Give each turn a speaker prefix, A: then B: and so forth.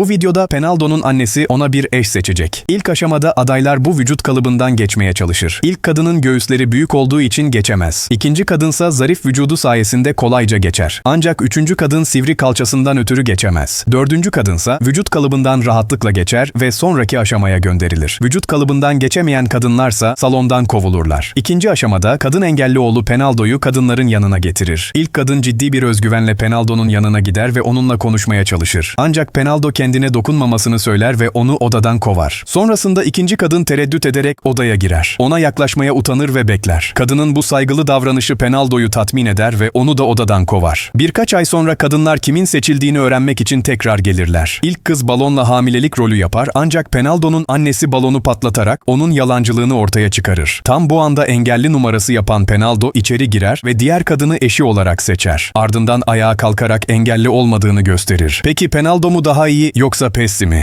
A: Bu videoda Penaldo'nun annesi ona bir eş seçecek. İlk aşamada adaylar bu vücut kalıbından geçmeye çalışır. İlk kadının göğüsleri büyük olduğu için geçemez. İkinci kadınsa zarif vücudu sayesinde kolayca geçer. Ancak üçüncü kadın sivri kalçasından ötürü geçemez. Dördüncü kadınsa vücut kalıbından rahatlıkla geçer ve sonraki aşamaya gönderilir. Vücut kalıbından geçemeyen kadınlarsa salondan kovulurlar. İkinci aşamada kadın engelli oğlu Penaldo'yu kadınların yanına getirir. İlk kadın ciddi bir özgüvenle Penaldo'nun yanına gider ve onunla konuşmaya çalışır. Ancak Penaldo kendine dokunmamasını söyler ve onu odadan kovar. Sonrasında ikinci kadın tereddüt ederek odaya girer. Ona yaklaşmaya utanır ve bekler. Kadının bu saygılı davranışı Penaldo'yu tatmin eder ve onu da odadan kovar. Birkaç ay sonra kadınlar kimin seçildiğini öğrenmek için tekrar gelirler. İlk kız balonla hamilelik rolü yapar ancak Penaldo'nun annesi balonu patlatarak onun yalancılığını ortaya çıkarır. Tam bu anda engelli numarası yapan Penaldo içeri girer ve diğer kadını eşi olarak seçer. Ardından ayağa kalkarak engelli olmadığını gösterir. Peki Penaldo mu daha iyi yoksa Pessi mi?